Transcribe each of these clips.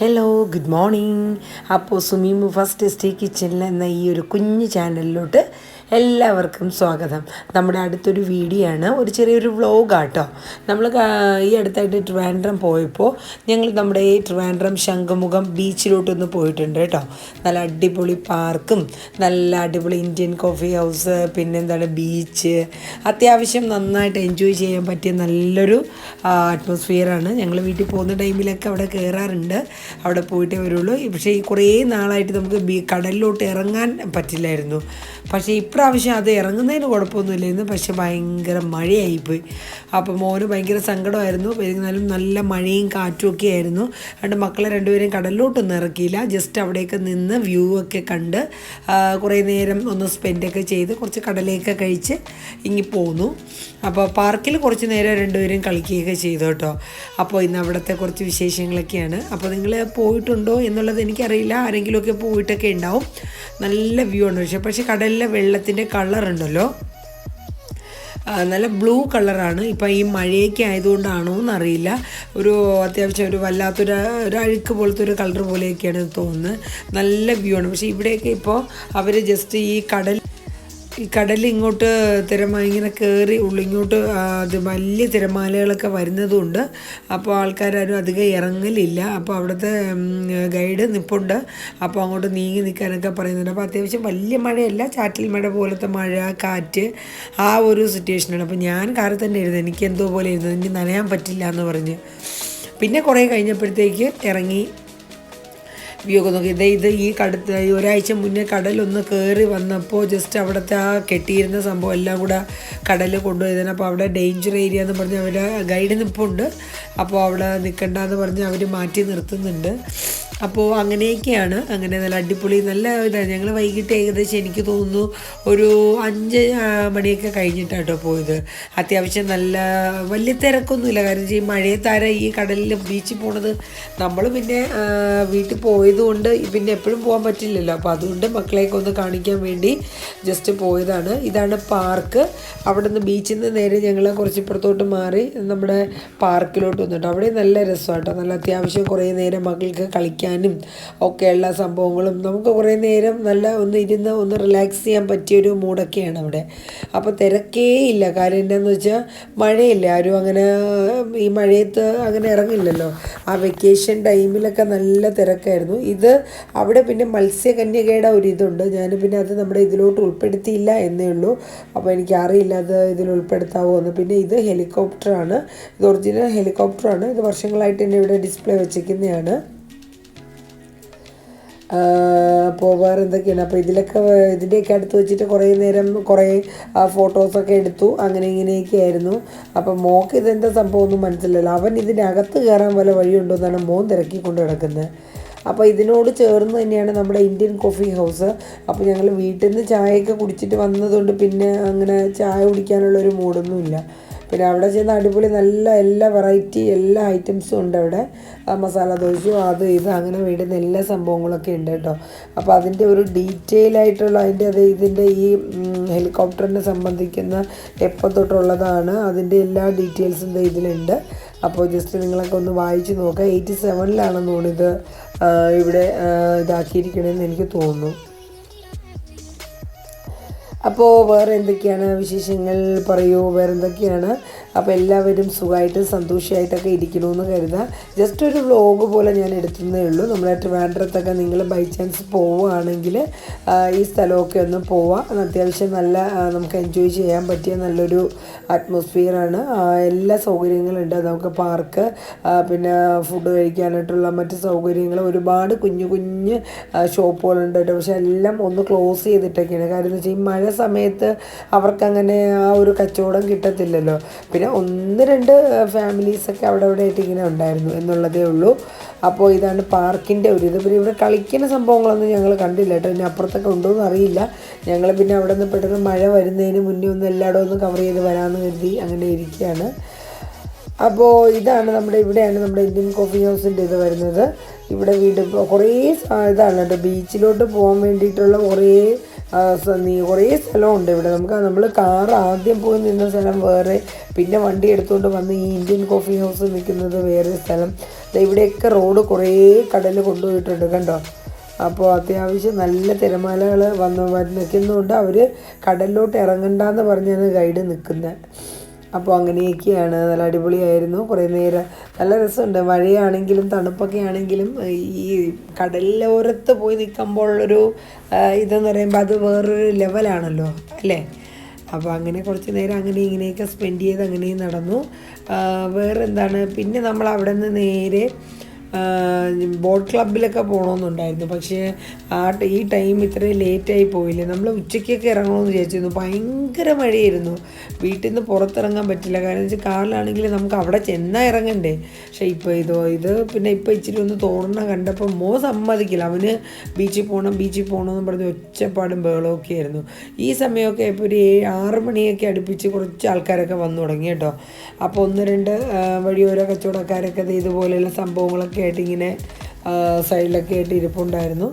Hello good morning അപ്പോൾ സുമീമു first stay കിച്ചണിൽ എന്ന ഈ ഒരു കുഞ്ഞു ചാനലിലോട്ട് എല്ലാവർക്കും സ്വാഗതം. നമ്മുടെ അടുത്തൊരു വീഡിയോ ആണ് ഒരു ചെറിയൊരു വ്ളോഗാട്ടോ നമ്മൾ ഈ അടുത്തായിട്ട് ട്രിവാൻഡ്രം പോയപ്പോൾ ഞങ്ങൾ നമ്മുടെ ഈ ട്രിവാൻഡ്രം ശംഖുമുഖം ബീച്ചിലോട്ടൊന്ന് പോയിട്ടുണ്ട് കേട്ടോ. നല്ല അടിപൊളി പാർക്കും നല്ല അടിപൊളി ഇന്ത്യൻ കോഫി ഹൗസ് പിന്നെന്താണ് ബീച്ച്. അത്യാവശ്യം നന്നായിട്ട് എൻജോയ് ചെയ്യാൻ പറ്റിയ നല്ലൊരു അറ്റ്മോസ്ഫിയറാണ്. ഞങ്ങൾ വീട്ടിൽ പോകുന്ന ടൈമിലൊക്കെ അവിടെ കയറാറുണ്ട് അവിടെ പോയിട്ടേ വരുള്ളൂ. പക്ഷേ ഈ കുറേ നാളായിട്ട് നമുക്ക് ബീ കടലിലോട്ട് ഇറങ്ങാൻ പറ്റില്ലായിരുന്നു. പക്ഷേ ഇപ്രാവശ്യം അത് ഇറങ്ങുന്നതിന് കുഴപ്പമൊന്നുമില്ലായിരുന്നു പക്ഷെ ഭയങ്കര മഴയായിപ്പോയി. അപ്പം മോന് ഭയങ്കര സങ്കടമായിരുന്നു. എന്നാലും നല്ല മഴയും കാറ്റും ഒക്കെ ആയിരുന്നു. അതുകൊണ്ട് മക്കളെ രണ്ടുപേരെയും കടലിലോട്ടൊന്നും ഇറക്കിയില്ല. ജസ്റ്റ് അവിടെയൊക്കെ നിന്ന് വ്യൂ ഒക്കെ കണ്ട് കുറേ നേരം ഒന്ന് സ്പെൻഡൊക്കെ ചെയ്ത് കുറച്ച് കടലയൊക്കെ കഴിച്ച് ഇങ്ങി പോന്നു. അപ്പോൾ പാർക്കിൽ കുറച്ച് നേരം രണ്ടുപേരും കളിക്കുകയൊക്കെ ചെയ്തു കേട്ടോ. അപ്പോൾ ഇന്ന് അവിടുത്തെ കുറച്ച് വിശേഷങ്ങളൊക്കെയാണ്. അപ്പോൾ നിങ്ങൾ പോയിട്ടുണ്ടോ എന്നുള്ളത് എനിക്കറിയില്ല. ആരെങ്കിലുമൊക്കെ പോയിട്ടൊക്കെ ഉണ്ടാവും. നല്ല വ്യൂ ആണ് പക്ഷേ പക്ഷേ കടലിലെ വെള്ളത്തിന്റെ കളറുണ്ടല്ലോ നല്ല ബ്ലൂ കളറാണ് ഇപ്പം ഈ മഴയൊക്കെ ആയതുകൊണ്ടാണോ എന്നറിയില്ല. ഒരു അത്യാവശ്യം ഒരു വല്ലാത്തൊരു ഒരു അഴുക്ക് പോലത്തെ ഒരു കളർ പോലെയൊക്കെയാണ് തോന്നുന്നത്. നല്ല വ്യൂ ആണ്. പക്ഷേ ഇവിടെയൊക്കെ ഇപ്പോൾ അവർ ജസ്റ്റ് ഈ കടൽ ഈ കടലിങ്ങോട്ട് തിരമ ഇങ്ങനെ കയറി ഉള്ളിങ്ങോട്ട് അത് വലിയ തിരമാലകളൊക്കെ വരുന്നതുകൊണ്ട് അപ്പോൾ ആൾക്കാരും അധികം ഇറങ്ങലില്ല. അപ്പോൾ അവിടുത്തെ ഗൈഡ് നിപ്പുണ്ട്. അപ്പോൾ അങ്ങോട്ട് നീങ്ങി നിൽക്കാനൊക്കെ പറയുന്നുണ്ട്. അപ്പോൾ അത്യാവശ്യം വലിയ മഴയല്ല ചാറ്റൽ മഴ പോലത്തെ മഴ കാറ്റ് ആ ഒരു സിറ്റുവേഷനാണ്. അപ്പോൾ ഞാൻ കാറിൽ തന്നെ ഇരുന്നത് എനിക്ക് എന്തോ പോലെ ഇരുന്നത് എനിക്ക് നനയാൻ പറ്റില്ല എന്ന് പറഞ്ഞ്. പിന്നെ കുറേ കഴിഞ്ഞപ്പോഴത്തേക്ക് ഇറങ്ങി വ്യൂ നോക്കി. ഇതേ ഇത് ഈ കടുത്ത ഒരാഴ്ച മുന്നേ കടലൊന്ന് കയറി വന്നപ്പോൾ ജസ്റ്റ് അവിടുത്തെ ആ കെട്ടിയിരുന്ന സംഭവം എല്ലാം കൂടെ കടലിൽ കൊണ്ടുപോയി. അപ്പോൾ അവിടെ ഡേഞ്ചർ ഏരിയ എന്ന് പറഞ്ഞ് അവരുടെ ഗൈഡ് നിൽപ്പുണ്ട് അപ്പോൾ അവിടെ നിൽക്കണ്ടെന്ന് പറഞ്ഞ് അവർ മാറ്റി നിർത്തുന്നുണ്ട്. അപ്പോൾ അങ്ങനെയൊക്കെയാണ്. അങ്ങനെ നല്ല അടിപൊളി നല്ല ഇതാണ് ഞങ്ങൾ വൈകിട്ട് ഏകദേശം എനിക്ക് തോന്നുന്നു ഒരു അഞ്ച് മണിയൊക്കെ കഴിഞ്ഞിട്ടാട്ടോ പോയത്. അത്യാവശ്യം നല്ല വലിയ തിരക്കൊന്നുമില്ല. കാരണം ഈ മഴയത്താര ഈ കടലിൽ ബീച്ചിൽ പോണത് നമ്മൾ പിന്നെ വീട്ടിൽ പോയതുകൊണ്ട് പിന്നെ എപ്പോഴും പോകാൻ പറ്റില്ലല്ലോ. അപ്പോൾ അതുകൊണ്ട് മക്കളെയൊക്കെ ഒന്ന് കാണിക്കാൻ വേണ്ടി ജസ്റ്റ് പോയതാണ്. ഇതാണ് പാർക്ക്. അവിടെ നിന്ന് ബീച്ചിൽ നിന്ന് നേരെ ഞങ്ങൾ കുറച്ച് ഇപ്പുറത്തോട്ട് മാറി നമ്മുടെ പാർക്കിലോട്ട് വന്നിട്ട്. അവിടെ നല്ല രസമാട്ടോ. നല്ല അത്യാവശ്യം കുറേ നേരം മക്കൾക്ക് കളിക്കാനും ഒക്കെയുള്ള സംഭവങ്ങളും നമുക്ക് കുറേ നേരം നല്ല ഒന്ന് ഇരുന്ന് ഒന്ന് റിലാക്സ് ചെയ്യാൻ പറ്റിയൊരു മൂഡൊക്കെയാണ് അവിടെ. അപ്പോൾ തിരക്കേ ഇല്ല. കാര്യം എന്താണെന്ന് വെച്ചാൽ മഴയില്ല. ആരും അങ്ങനെ ഈ മഴയത്ത് അങ്ങനെ ഇറങ്ങില്ലല്ലോ. ആ വെക്കേഷൻ ടൈമിലൊക്കെ നല്ല തിരക്കായിരുന്നു. ഇത് അവിടെ പിന്നെ മത്സ്യകന്യകയുടെ ഒരു ഇതുണ്ട് ഞാൻ പിന്നെ അത് നമ്മുടെ ഇതിലോട്ട് ഉൾപ്പെടുത്തിയില്ല എന്നേ ഉള്ളൂ. അപ്പോൾ എനിക്ക് അറിയില്ല അത് ഇതിൽ ഉൾപ്പെടുത്താവോ എന്ന്. പിന്നെ ഇത് ഹെലികോപ്റ്ററാണ് ഇത് ഒറിജിനൽ ഹെലികോപ്റ്ററാണ് ഇത് വർഷങ്ങളായിട്ട് തന്നെ ഇവിടെ ഡിസ്പ്ലേ വെച്ചിരിക്കുന്നതാണ്. അപ്പോൾ എന്തൊക്കെയാണ് അപ്പോൾ ഇതിലൊക്കെ ഇതിന്റെയൊക്കെ അടുത്ത് വെച്ചിട്ട് കുറേ നേരം കുറേ ഫോട്ടോസൊക്കെ എടുത്തു. അങ്ങനെ ഇങ്ങനെയൊക്കെ ആയിരുന്നു. അപ്പം മോക്ക് ഇതെന്താ സംഭവം ഒന്നും മനസ്സിലല്ലോ അവൻ ഇതിനകത്ത് കയറാൻ വല്ല വഴിയുണ്ടോ എന്നാണ് മോൻ തിരക്കിക്കൊണ്ട് കിടക്കുന്നത് അപ്പോൾ ഇതിനോട് ചേർന്ന് തന്നെയാണ് നമ്മുടെ ഇന്ത്യൻ കോഫി ഹൗസ് അപ്പോൾ ഞങ്ങൾ വീട്ടിൽ നിന്ന് ചായയൊക്കെ കുടിച്ചിട്ട് വന്നതുകൊണ്ട് പിന്നെ അങ്ങനെ ചായ കുടിക്കാനുള്ള ഒരു മൂഡൊന്നുമില്ല പിന്നെ അവിടെ ചെന്ന് അടിപൊളി നല്ല എല്ലാ വെറൈറ്റി എല്ലാ ഐറ്റംസും ഉണ്ട് അവിടെ. മസാല ദോശയും അത് ഇത് അങ്ങനെ വേണ്ടുന്ന എല്ലാ സംഭവങ്ങളൊക്കെ ഉണ്ട് കേട്ടോ. അപ്പോൾ അതിന്റെ ഒരു ഡീറ്റെയിൽ ആയിട്ടുള്ള അതിന്റെ അത് ഇതിന്റെ ഈ ഹെലികോപ്റ്ററിനെ സംബന്ധിക്കുന്ന എപ്പോൾ തൊട്ടുള്ളതാണ്. അതിന്റെ എല്ലാ ഡീറ്റെയിൽസും ഇതിലുണ്ട്. അപ്പോൾ ജസ്റ്റ് നിങ്ങളൊക്കെ ഒന്ന് വായിച്ച് നോക്കുക എയ്റ്റി സെവനിലാണെന്ന് ഇത് ഇവിടെ ഇതാക്കിയിരിക്കണമെന്ന് എനിക്ക് തോന്നുന്നു. അപ്പോൾ വേറെ എന്തൊക്കെയാണ് വിശേഷങ്ങൾ? പറയൂ വേറെ എന്തൊക്കെയാണ് അപ്പോൾ എല്ലാവരും സുഖമായിട്ട് സന്തോഷമായിട്ടൊക്കെ ഇരിക്കണമെന്ന് കരുതാം. ജസ്റ്റ് ഒരു വ്ലോഗ് പോലെ ഞാൻ എടുത്തുന്നേ ഉള്ളൂ. നമ്മുടെ ട്രിവാൻഡ്രത്തൊക്കെ നിങ്ങൾ ബൈ ചാൻസ് പോവുകയാണെങ്കിൽ ഈ സ്ഥലമൊക്കെ ഒന്ന് പോവാം. അത്യാവശ്യം നല്ല നമുക്ക് എൻജോയ് ചെയ്യാൻ പറ്റിയ നല്ലൊരു അറ്റ്മോസ്ഫിയറാണ് എല്ലാ സൗകര്യങ്ങളും ഉണ്ട് നമുക്ക് പാർക്ക് പിന്നെ ഫുഡ് കഴിക്കാനായിട്ടുള്ള മറ്റ് സൗകര്യങ്ങൾ ഒരുപാട് കുഞ്ഞു കുഞ്ഞ് ഷോപ്പുകളുണ്ട് കേട്ടോ. പക്ഷെ എല്ലാം ഒന്ന് ക്ലോസ് ചെയ്തിട്ടൊക്കെയാണ്. കാരണം എന്ന് വെച്ചാൽ ഈ മഴ സമയത്ത് അവർക്കങ്ങനെ ആ ഒരു കച്ചവടം കിട്ടത്തില്ലല്ലോ. പിന്നെ ഒന്ന് രണ്ട് ഫാമിലീസൊക്കെ അവിടെ അവിടെ ആയിട്ട് ഇങ്ങനെ ഉണ്ടായിരുന്നു എന്നുള്ളതേ ഉള്ളൂ. അപ്പോൾ ഇതാണ് പാർക്കിന്റെ ഒരു ഇത്. പിന്നെ ഇവിടെ കളിക്കുന്ന സംഭവങ്ങളൊന്നും ഞങ്ങൾ കണ്ടില്ല കേട്ടോ. ഇനി അപ്പുറത്തൊക്കെ ഉണ്ടോ എന്ന് അറിയില്ല. ഞങ്ങൾ പിന്നെ അവിടെ നിന്ന് പെട്ടെന്ന് മഴ വരുന്നതിന് മുന്നേ ഒന്ന് എല്ലായിടവും ഒന്ന് കവർ ചെയ്ത് വരാമെന്ന് കരുതി അങ്ങനെ ഇരിക്കുകയാണ്. അപ്പോൾ ഇതാണ് നമ്മുടെ ഇവിടെയാണ് നമ്മുടെ ഇന്ത്യൻ കോഫി ഹൗസിന്റെ ഇത് വരുന്നത്. ഇവിടെ വീട് കുറേ ഇതാണ് കേട്ടോ. ബീച്ചിലോട്ട് പോകാൻ വേണ്ടിയിട്ടുള്ള കുറേ കുറേ സ്ഥലമുണ്ട് ഇവിടെ. നമുക്ക് നമ്മൾ കാർ ആദ്യം പോയി നിന്ന സ്ഥലം വേറെ പിന്നെ വണ്ടി എടുത്തുകൊണ്ട് വന്ന് ഈ ഇന്ത്യൻ കോഫി ഹൗസ് നിൽക്കുന്നത് വേറെ സ്ഥലം. ഇവിടെയൊക്കെ റോഡ് കുറേ കടൽ കൊണ്ടുപോയിട്ടുണ്ട് കണ്ടോ? അപ്പോൾ അത്യാവശ്യം നല്ല തിരമാലകൾ വന്ന് നിൽക്കുന്നതുകൊണ്ട് അവർ കടലിലോട്ട് ഇറങ്ങണ്ടെന്ന് പറഞ്ഞാണ് ഗൈഡ് നിൽക്കുന്നത് അപ്പോൾ അങ്ങനെയൊക്കെയാണ്. നല്ല അടിപൊളിയായിരുന്നു. കുറേ നേരം നല്ല രസമുണ്ട്. മഴയാണെങ്കിലും തണുപ്പൊക്കെ ആണെങ്കിലും ഈ കടലോരത്ത് പോയി നിൽക്കുമ്പോഴുള്ളൊരു ഇതെന്ന് പറയുമ്പോൾ അത് വേറൊരു ലെവലാണല്ലോ അല്ലേ? അപ്പോൾ അങ്ങനെ കുറച്ച് നേരം അങ്ങനെ ഇങ്ങനെയൊക്കെ സ്പെൻഡ് ചെയ്ത് അങ്ങനെയും നടന്നു. വേറെ എന്താണ് പിന്നെ നമ്മൾ അവിടെ നിന്ന് നേരെ ബോട്ട് ക്ലബിലൊക്കെ പോകണമെന്നുണ്ടായിരുന്നു പക്ഷേ ആ ഈ ടൈം ഇത്രയും ലേറ്റായി പോയില്ലേ? നമ്മൾ ഉച്ചയ്ക്കൊക്കെ ഇറങ്ങണമെന്ന് വിചാരിച്ചിരുന്നു. ഭയങ്കര മഴയായിരുന്നു. വീട്ടിൽ നിന്ന് പുറത്തിറങ്ങാൻ പറ്റില്ല. കാരണം വെച്ചാൽ കാറിലാണെങ്കിൽ നമുക്ക് അവിടെ ചെന്നാൽ ഇറങ്ങണ്ടേ? പക്ഷേ ഇപ്പോൾ ഇതോ ഇത് പിന്നെ ഇപ്പോൾ ഇച്ചിരി ഒന്ന് തോന്നണം കണ്ടപ്പോൾ മോ സമ്മതിക്കില്ല. അവന് ബീച്ചിൽ പോകണം ബീച്ചിൽ പോകണമെന്ന് പറഞ്ഞ് ഒച്ചപ്പാടും ബഹളമൊക്കെ ആയിരുന്നു. ഈ സമയമൊക്കെ ഇപ്പോൾ ഒരു ആറ് മണിയൊക്കെ അടുപ്പിച്ച് കുറച്ച് ആൾക്കാരൊക്കെ വന്നു തുടങ്ങി കേട്ടോ. അപ്പോൾ ഒന്ന് രണ്ട് വഴിയോര കച്ചവടക്കാരൊക്കെ ഇതുപോലെയുള്ള സംഭവങ്ങളൊക്കെ ആയിട്ട് ഇങ്ങനെ സൈഡിലൊക്കെ ആയിട്ട് ഇരിപ്പുണ്ടായിരുന്നു.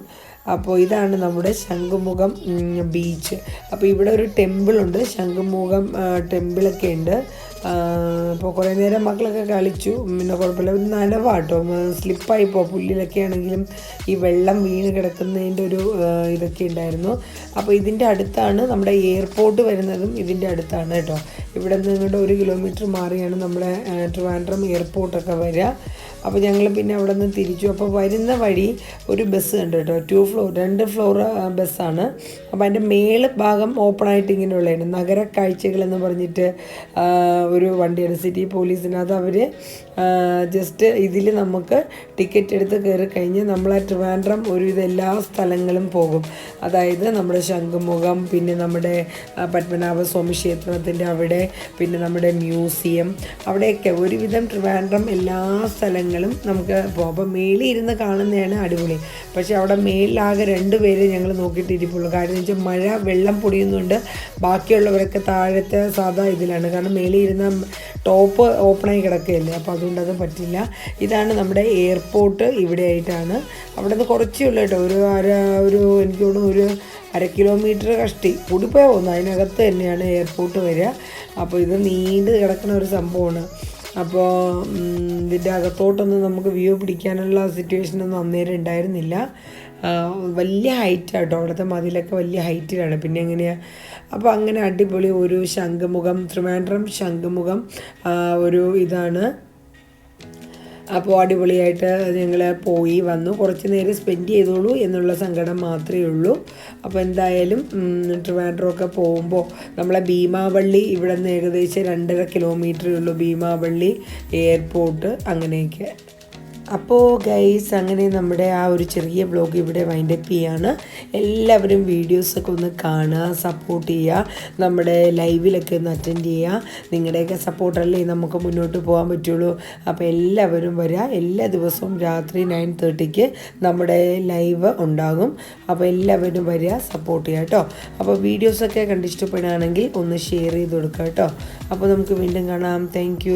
അപ്പോൾ ഇതാണ് നമ്മുടെ ശംഖുമുഖം ബീച്ച്. അപ്പോൾ ഇവിടെ ഒരു ടെമ്പിളുണ്ട്. ശംഖുമുഖം ടെമ്പിളൊക്കെ ഉണ്ട്. അപ്പോൾ കുറേ നേരം മക്കളൊക്കെ കളിച്ചു. പിന്നെ കുഴപ്പമില്ല. ഒരു നനവാട്ടോ. സ്ലിപ്പായിപ്പോൾ പുല്ലിലൊക്കെ ആണെങ്കിലും ഈ വെള്ളം വീണ് കിടക്കുന്നതിന്റെ ഒരു ഇതൊക്കെ ഉണ്ടായിരുന്നു. അപ്പോൾ ഇതിന്റെ അടുത്താണ് നമ്മുടെ എയർപോർട്ട് വരുന്നതും ഇതിന്റെ അടുത്താണ് കേട്ടോ. ഇവിടെ നിന്ന് ഇങ്ങോട്ട് ഒരു കിലോമീറ്റർ മാറിയാണ് നമ്മുടെ ട്രിവാൻഡ്രം എയർപോർട്ടൊക്കെ വരിക. അപ്പോൾ ഞങ്ങൾ പിന്നെ അവിടെ നിന്ന് തിരിച്ചു. അപ്പോൾ വരുന്ന വഴി ഒരു ബസ് ഉണ്ട് കേട്ടോ. ടു ഫ്ലോർ രണ്ട് ഫ്ലോർ ബസ്സാണ് അപ്പോൾ അതിന്റെ മേൾ ഭാഗം ഓപ്പൺ ആയിട്ട് ഇങ്ങനെയുള്ളതാണ് നഗര കാഴ്ചകൾ എന്ന് പറഞ്ഞിട്ട് ഒരു വണ്ടിയാണ് സിറ്റി പോലീസിനകത്ത് അവർ ജസ്റ്റ് ഇതിൽ നമുക്ക് ടിക്കറ്റ് എടുത്ത് കയറി കഴിഞ്ഞ് നമ്മളെ ട്രിവാൻഡ്രം ഒരുവിധ എല്ലാ സ്ഥലങ്ങളും പോകും. അതായത് നമ്മുടെ ശംഖുമുഖം പിന്നെ നമ്മുടെ പത്മനാഭ പത്മനാഭസ്വാമി ക്ഷേത്രത്തിന്റെ അവിടെ പിന്നെ നമ്മുടെ മ്യൂസിയം അവിടെയൊക്കെ ഒരുവിധം ട്രിവാൻഡ്രം എല്ലാ സ്ഥലങ്ങളും നമുക്ക് പോകാം അപ്പോൾ മേളിൽ ഇരുന്ന് കാണുന്നതാണ് അടിപൊളി. പക്ഷേ അവിടെ മേളിലാകെ രണ്ട് പേര് ഞങ്ങൾ നോക്കിയിട്ട് ഇരിപ്പുള്ളൂ എന്ന് വെച്ചാൽ മഴ വെള്ളം പൊടിയുന്നുണ്ട്. ബാക്കിയുള്ളവരൊക്കെ താഴത്തെ സാധാ ഇതിലാണ്. കാരണം മേളിൽ ഇരുന്ന ടോപ്പ് ഓപ്പണായി കിടക്കുകയല്ലേ അപ്പോൾ അതുകൊണ്ട് അത് പറ്റില്ല. ഇതാണ് നമ്മുടെ എയർപോർട്ട് ഇവിടെ ആയിട്ടാണ് അവിടെ നിന്ന് കുറച്ചേ ഉള്ളൂ കേട്ടോ. ഒരു അര ഒരു എനിക്ക് തോന്നുന്നു ഒരു അര കിലോമീറ്റർ കഷ്ടി. കൂടിപ്പോയാൽ പോകുന്നു അതിനകത്ത് തന്നെയാണ് എയർപോർട്ട് വരിക. അപ്പോൾ ഇത് നീണ്ട് കിടക്കുന്ന ഒരു സംഭവമാണ്. അപ്പോൾ ഇതിന്റെ അകത്തോട്ടൊന്നും നമുക്ക് വ്യൂ പിടിക്കാനുള്ള സിറ്റുവേഷനൊന്നും അന്നേരം ഉണ്ടായിരുന്നില്ല. വലിയ ഹൈറ്റ് കേട്ടോ അവിടുത്തെ മതിലൊക്കെ വലിയ ഹൈറ്റിലാണ് പിന്നെ എങ്ങനെയാണ് അപ്പോൾ അങ്ങനെ അടിപൊളി ഒരു ശംഖുമുഖം ത്രിവാൻഡ്രം ശംഖുമുഖം ഒരു ഇതാണ്. അപ്പോൾ അടിപൊളിയായിട്ട് ഞങ്ങൾ പോയി വന്നു. കുറച്ച് നേരം സ്പെൻഡ് ചെയ്തോളൂ എന്നുള്ള സങ്കടം മാത്രമേ ഉള്ളൂ. അപ്പോൾ എന്തായാലും ട്രിവാൻഡ്രമൊക്കെ പോകുമ്പോൾ നമ്മളെ ഭീമാവള്ളി ഇവിടെ നിന്ന് ഏകദേശം രണ്ടര കിലോമീറ്ററേ ഉള്ളൂ. ഭീമാവള്ളി എയർപോർട്ട് അങ്ങനെയൊക്കെ. അപ്പോൾ ഗൈസ് അങ്ങനെ നമ്മുടെ ആ ഒരു ചെറിയ ബ്ലോഗ് ഇവിടെ വൈൻഡപ്പ് ചെയ്യാണ്. എല്ലാവരും വീഡിയോസൊക്കെ ഒന്ന് കാണുക സപ്പോർട്ട് ചെയ്യുക നമ്മുടെ ലൈവിലൊക്കെ ഒന്ന് അറ്റൻഡ് ചെയ്യുക. നിങ്ങളുടെയൊക്കെ സപ്പോർട്ടല്ലേ നമുക്ക് മുന്നോട്ട് പോകാൻ പറ്റുള്ളൂ. അപ്പോൾ എല്ലാവരും വരിക എല്ലാ ദിവസവും രാത്രി നയൻ തേർട്ടിക്ക് നമ്മുടെ ലൈവ് ഉണ്ടാകും. അപ്പോൾ എല്ലാവരും വരിക സപ്പോർട്ട് ചെയ്യുക കേട്ടോ. അപ്പോൾ വീഡിയോസൊക്കെ കണ്ടിഷ്ടപ്പെടുകയാണെങ്കിൽ ഒന്ന് ഷെയർ ചെയ്ത് കൊടുക്കുക കേട്ടോ. അപ്പോൾ നമുക്ക് വീണ്ടും കാണാം. താങ്ക്